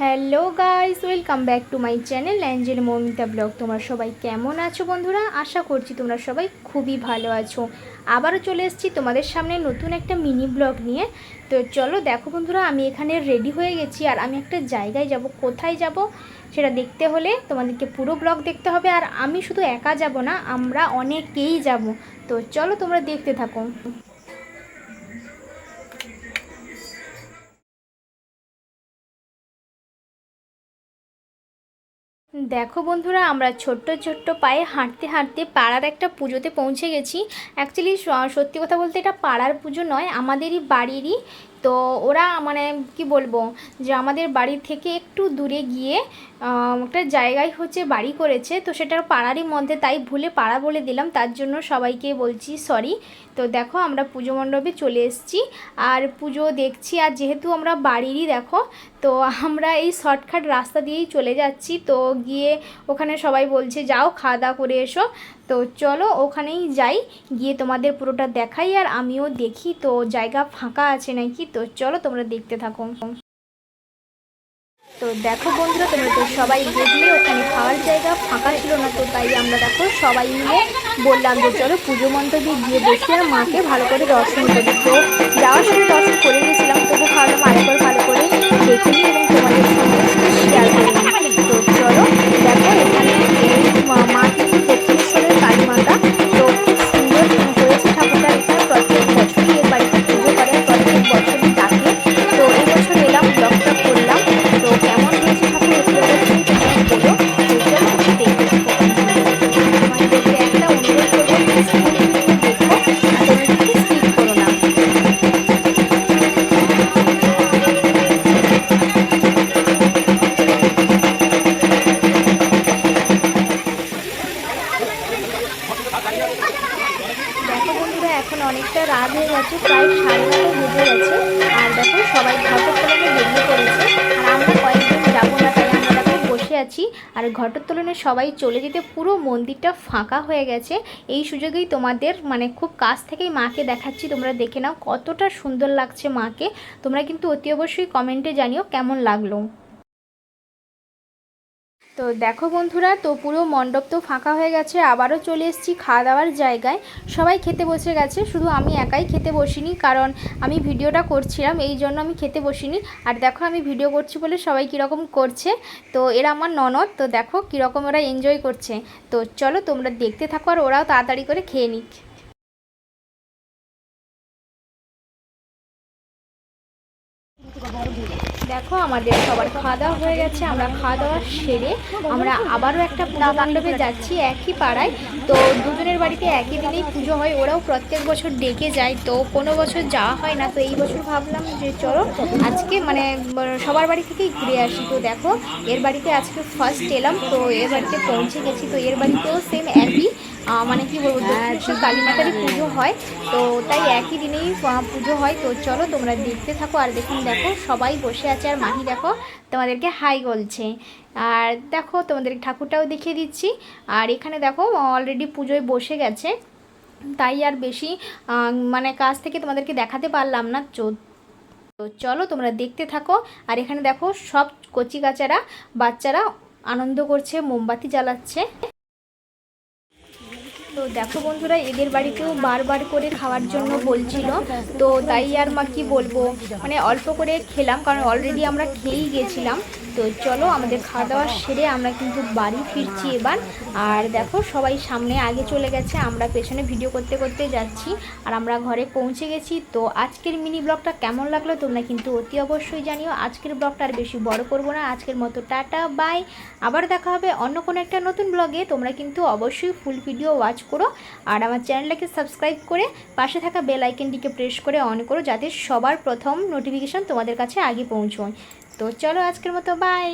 Hello guys, welcome back to my channel Angel Moumita blog. তোমরা সবাই কেমন আছো বন্ধুরা? আশা করছি তোমরা সবাই খুবই ভালো আছো। আবারও চলে এসেছি তোমাদের সামনে নতুন একটা মিনি ব্লগ নিয়ে। তো চলো দেখো বন্ধুরা, আমি এখানে রেডি হয়ে গেছি আর আমি একটা জায়গায় যাব। কোথায় যাব সেটা দেখতে হলে তোমাদেরকে পুরো ব্লগ দেখতে হবে। আর আমি শুধু একা যাব না, আমরা অনেকেই যাব। তো চলো তোমরা দেখতে থাকো। দেখো বন্ধুরা, আমরা ছোট্ট ছোট্ট পায়ে হাঁটতে হাঁটতে পাড়ার একটা পুজোতে পৌঁছে গেছি। অ্যাকচুয়ালি সত্যি কথা বলতে এটা পাড়ার পুজো নয়, আমাদেরই বাড়িরই তো ওরা মানে কি বলব, যে আমাদের বাড়ি থেকে একটু দূরে গিয়ে একটা জায়গায় হচ্ছে বাড়ি করেছে। তো সেটার পাড়ারই মধ্যে, তাই ভুলে পাড়া বলে দিলাম। তার জন্য সবাইকে বলছি সরি তো দেখো, আমরা পুজো মণ্ডপে চলে এসেছি। আর পুজো দেখছি, আর যেহেতু আমরা বাড়িরই, দেখো, তো আমরা এই শর্টকাট রাস্তা দিয়েই চলে যাচ্ছি। তো গিয়ে ওখানে সবাই বলছে, যাও, খাওয়া দাওয়া করে এসো। তো চলো ওখানেই যাই, গিয়ে তোমাদের পুরোটা দেখাই আর আমিও দেখি তো জায়গা ফাঁকা আছে নাকি, তো চলো তোমরা দেখতে থাকো। তো দেখো বন্ধুরা, তোমরা তো সবাই দেখলে ওখানে খাওয়ার জায়গা ফাঁকা ছিল না তো, তাই আমরা দেখো সবাই মিলে বললাম যে চলো পুজো মণ্ডপে গিয়ে দেখি আর মাকে ভালো করে দর্শন করি তো যাওয়ার সময় দর্শন করে গেছিলাম তবু ভাবলাম আরেকবার ভালো করে দেখে নিই এবং দেখো বন্ধুরা, এখন অনেকটা রাত হয়ে গেছে, প্রায় সাড়ে নটা বেজে গেছে। আর দেখো, সবাই ঘটোত্তোলনে বেরিয়ে পড়েছে। আর আমরা কয়েকজন যাব না, তাই আমরা দেখো বসে আছি। আর ঘটোত্তোলনে সবাই চলে যেতে পুরো মন্দিরটা ফাঁকা হয়ে গেছে। এই সুযোগেই তোমাদের মানে খুব কাছ থেকেই মাকে দেখাচ্ছি। তোমরা দেখে নাও কতটা সুন্দর লাগছে মাকে। তোমরা কিন্তু অতি অবশ্যই কমেন্টে জানিও কেমন লাগল। তো দেখো বন্ধুরা, তো পুরো মণ্ডপ তো ফাঁকা হয়ে গেছে, আবারও চলে এসেছি খাওয়া দাওয়ার জায়গায়। সবাই খেতে বসে গেছে, শুধু আমি একাই খেতে বসিনি, কারণ আমি ভিডিওটা করছিলাম, এই জন্য আমি খেতে বসিনি। আর দেখো আমি ভিডিও করছি বলে সবাই কীরকম করছে, তো এরা আমার ননদ, তো দেখো কীরকম ওরা এনজয় করছে। তো চলো তোমরা দেখতে থাকো আর ওরাও তাড়াতাড়ি করে খেয়ে নিক। দেখো, আমাদের সবার খাওয়া দাওয়া হয়ে গেছে, আমরা খাওয়া দাওয়া সেরে আমরা আবারও একটা পূজা মণ্ডপে যাচ্ছি একই পাড়ায়। তো দুজনের বাড়িতে একই দিনেই পুজো হয়, ওরাও প্রত্যেক বছর ডেকে যায়, তো কোনো বছর যাওয়া হয় না, তো এই বছর ভাবলাম যে চলো, আজকে মানে সবার বাড়ি থেকেই ঘুরে আসি। তো দেখো, এর বাড়িতে আজকে ফার্স্ট এলাম, তো এর বাড়িতে পৌঁছে গেছি, তো এর বাড়িতেও সেম একই। মানে কি বলব দক্ষিণেশ্বর কালী মাতারই পুজো হয়। তো তাই একই দিনেই পুজো হয়। তো চলো তোমরা দেখতে থাকো আর দেখুন দেখো সবাই বসে আছে আর মাহি দেখো তোমাদেরকে হাই বলছে। আর দেখো তোমাদের ঠাকুরটাও দেখিয়ে দিচ্ছি। আর এখানে দেখো অলরেডি পুজোয় বসে গেছে। তাই আর বেশি মানে কাছ থেকে তোমাদেরকে দেখাতে পারলাম না। তো চলো তোমরা দেখতে থাকো। আর এখানে দেখো সব কচি কাচারা বাচ্চারা আনন্দ করছে মোমবাতি জ্বালাচ্ছে। তো দেখো বন্ধুরা, এদের বাড়িতেও বারবার করে খাওয়ার জন্য বলছিল। তো তাই আর মা কি বলব? মানে অল্প করে খেলাম, কারণ অলরেডি আমরা খেয়েই গেছিলাম। তো চলো আমাদের খাওয়া দাওয়া সেরে আমরা কিন্তু বাড়ি ফিরছি এবার। আর দেখো সবাই সামনে আগে চলে গেছে, আমরা পেছনে ভিডিও করতে করতে যাচ্ছি আর আমরা ঘরে পৌঁছে গেছি। তো আজকের মিনি ব্লগটা কেমন লাগল তোমরা কিন্তু অতি অবশ্যই জানিও। আজকের ব্লগটা আর বেশি বড় করব না। আজকের মতো টাটা বাই আবার দেখা হবে অন্য কোনো একটা নতুন ব্লগে তোমরা কিন্তু অবশ্যই ফুল ভিডিও ওয়াচ করো আর আমার চ্যানেলটাকে সাবস্ক্রাইব করে পাশে থাকা বেল আইকনটিকে প্রেস করে অন করো যাতে সবার প্রথম নোটিফিকেশান তোমাদের কাছে আগে পৌঁছয়। তো চলো আজকের মতো বাই